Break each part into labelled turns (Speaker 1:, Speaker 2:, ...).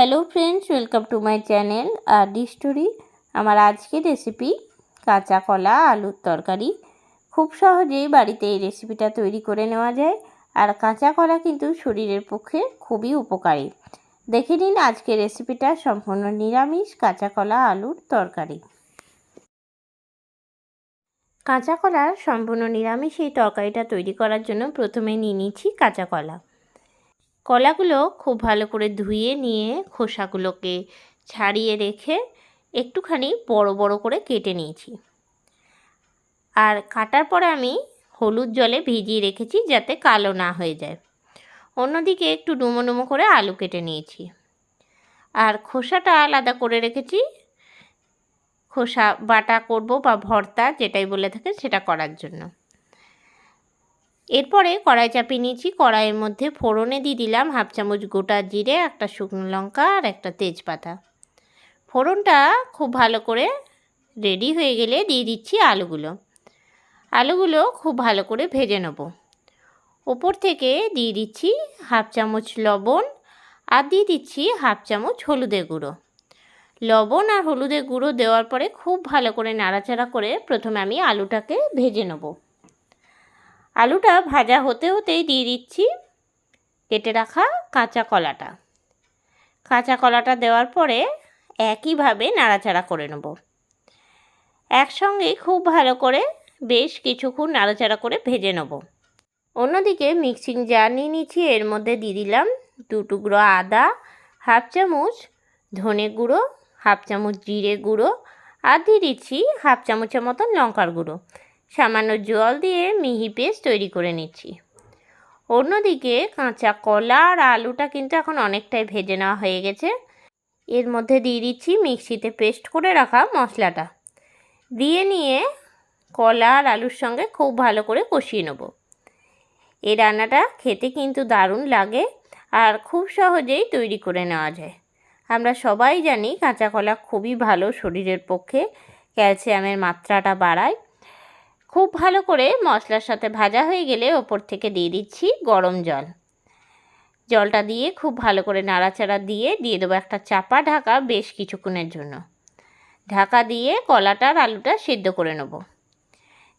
Speaker 1: Hello friends welcome to my channel R story আমার আজকের recipe কাঁচা কলা, আলুর তরকারি। খুব সহজেই বাড়িতে এই রেসিপিটা তৈরি করে নেওয়া যায়। আর কাঁচা কলা কিন্তু শরীরের পক্ষে খুবই উপকারী। দেখে নিন আজকের রেসিপিটা সম্পূর্ণ নিরামিষ কাঁচা কলা, আলুর তরকারি। কাঁচা কলার সম্পূর্ণ নিরামিষ এই তরকারিটা তৈরি করার জন্য প্রথমে নিয়ে নিচ্ছি কাঁচা কলা। কলাগুলো খুব ভালো করে ধুয়ে নিয়ে খোসাগুলোকে ছাড়িয়ে রেখে একটুখানি বড় বড় করে কেটে নিয়েছি। আর কাটার পরে আমি হলুদ জলে ভিজিয়ে রেখেছি যাতে কালো না হয়ে যায়। অন্যদিকে একটু ডুমো ডুমো করে আলু কেটে নিয়েছি। আর খোসাটা আলাদা করে রেখেছি। খোসা বাটা করব বা ভর্তা যেটাই বলে থাকে সেটা করার জন্য। এরপরে কড়াই চাপিয়ে নিয়েছি। কড়াইয়ের মধ্যে ফোড়নে দিয়ে দিলাম হাফ চামচ গোটা জিরে, একটা শুকনো লঙ্কা আর একটা তেজপাতা। ফোড়নটা খুব ভালো করে রেডি হয়ে গেলে দিয়ে দিচ্ছি আলুগুলো। আলুগুলো খুব ভালো করে ভেজে নেব। ওপর থেকে দিয়ে দিচ্ছি হাফ চামচ লবণ আর দিয়ে দিচ্ছি হাফ চামচ হলুদের গুঁড়ো। লবণ আর হলুদের গুঁড়ো দেওয়ার পরে খুব ভালো করে নাড়াচাড়া করে প্রথমে আমি আলুটাকে ভেজে নেব। আলুটা ভাজা হতে হতেই দিয়ে দিচ্ছি। কেটে রাখা কাঁচা কলাটা। কাঁচা কলাটা দেওয়ার পরে একইভাবে নাড়াচাড়া করে নেব। একসঙ্গে খুব ভালো করে বেশ কিছুক্ষণ নাড়াচাড়া করে ভেজে নেব। অন্যদিকে মিক্সিং জার নিয়ে নিচ্ছি। এর মধ্যে দিয়ে দিলাম দু টুকরো আদা, হাফ চামচ ধনে গুঁড়ো, হাফ চামচ জিরে গুঁড়ো, আর দিয়ে দিচ্ছি হাফ চামচের মতন লঙ্কার গুঁড়ো। সামান্য জল দিয়ে মিহি পেস্ট তৈরি করে নিচ্ছি। অন্যদিকে কাঁচা কলা আর আলুটা কিন্তু এখন অনেকটাই ভেজে নেওয়া হয়ে গেছে। এর মধ্যে দিয়ে দিচ্ছি মিক্সিতে পেস্ট করে রাখা মশলাটা। দিয়ে নিয়ে কলা আর আলুর সঙ্গে খুব ভালো করে কষিয়ে নেব। এই রান্নাটা খেতে কিন্তু দারুণ লাগে আর খুব সহজেই তৈরি করে নেওয়া যায়। আমরা সবাই জানি কাঁচা কলা খুবই ভালো শরীরের পক্ষে। ক্যালসিয়ামের মাত্রাটা বাড়ায়। খুব ভালো করে মশলার সাথে ভাজা হয়ে গেলে ওপর থেকে দিয়ে দিচ্ছি গরম জল। জলটা দিয়ে খুব ভালো করে নাড়াচাড়া দিয়ে দিয়ে দেবো একটা চাপা ঢাকা বেশ কিছুক্ষণের জন্য। ঢাকা দিয়ে কলাটার আলুটা সেদ্ধ করে নেব।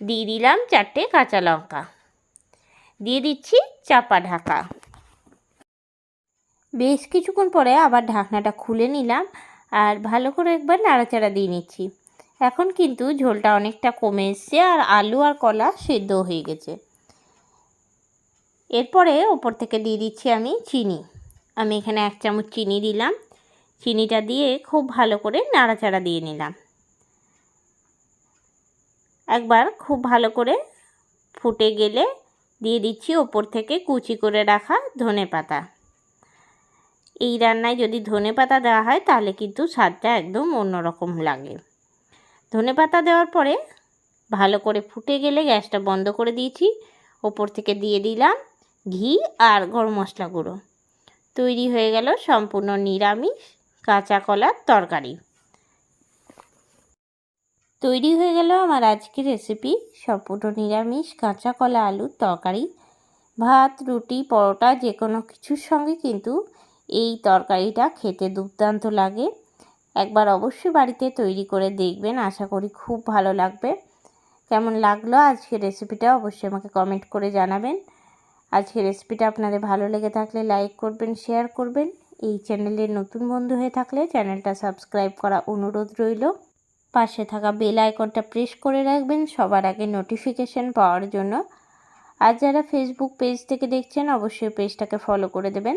Speaker 1: দিয়ে দিলাম চারটে কাঁচা লঙ্কা। দিয়ে দিচ্ছি চাপা ঢাকা। বেশ কিছুক্ষণ পরে আবার ঢাকনাটা খুলে নিলাম আর ভালো করে একবার নাড়াচাড়া দিয়ে নিচ্ছি। এখন কিন্তু ঝোলটা অনেকটা কমে এসছে আর আলু আর কলা সেদ্ধ হয়ে গেছে। এরপরে ওপর থেকে দিয়ে দিচ্ছি আমি চিনি। আমি এখানে এক চামচ চিনি দিলাম। চিনিটা দিয়ে খুব ভালো করে নাড়াচাড়া দিয়ে নিলাম। একবার খুব ভালো করে ফুটে গেলে দিয়ে দিচ্ছি ওপর থেকে কুচি করে রাখা ধনে পাতা। এই রান্নায় যদি ধনে পাতা দেওয়া হয় তাহলে কিন্তু স্বাদটা একদম অন্যরকম লাগে। ধনে পাতা দেওয়ার পরে ভালো করে ফুটে গেলে গ্যাসটা বন্ধ করে দিয়েছি। ওপর থেকে দিয়ে দিলাম ঘি আর গরম মশলা গুঁড়ো। তৈরি হয়ে গেল সম্পূর্ণ নিরামিষ কাঁচা কলার তরকারি। তৈরি হয়ে গেল আমার আজকের রেসিপি সম্পূর্ণ নিরামিষ কাঁচা কলা আলুর তরকারি। ভাত, রুটি, পরোটা যে কোনো কিছুর সঙ্গে কিন্তু এই তরকারিটা খেতে দুর্দান্ত লাগে। একবার অবশ্যই বাড়িতে তৈরি করে দেখবেন। আশা করি খুব ভালো লাগবে। কেমন লাগল আজকের রেসিপিটা অবশ্যই আমাকে কমেন্ট করে জানাবেন। আজকের রেসিপিটা আপনাদের ভালো লেগে থাকলে লাইক করবেন শেয়ার করবেন। এই চ্যানেলের নতুন বন্ধু হয়ে থাকলে চ্যানেলটা সাবস্ক্রাইব করা অনুরোধ রইল। পাশে থাকা বেল আইকনটা প্রেস করে রাখবেন সবার আগে নোটিফিকেশান পাওয়ার জন্য। আর যারা ফেসবুক পেজ থেকে দেখছেন, অবশ্যই পেজটাকে ফলো করে দেবেন।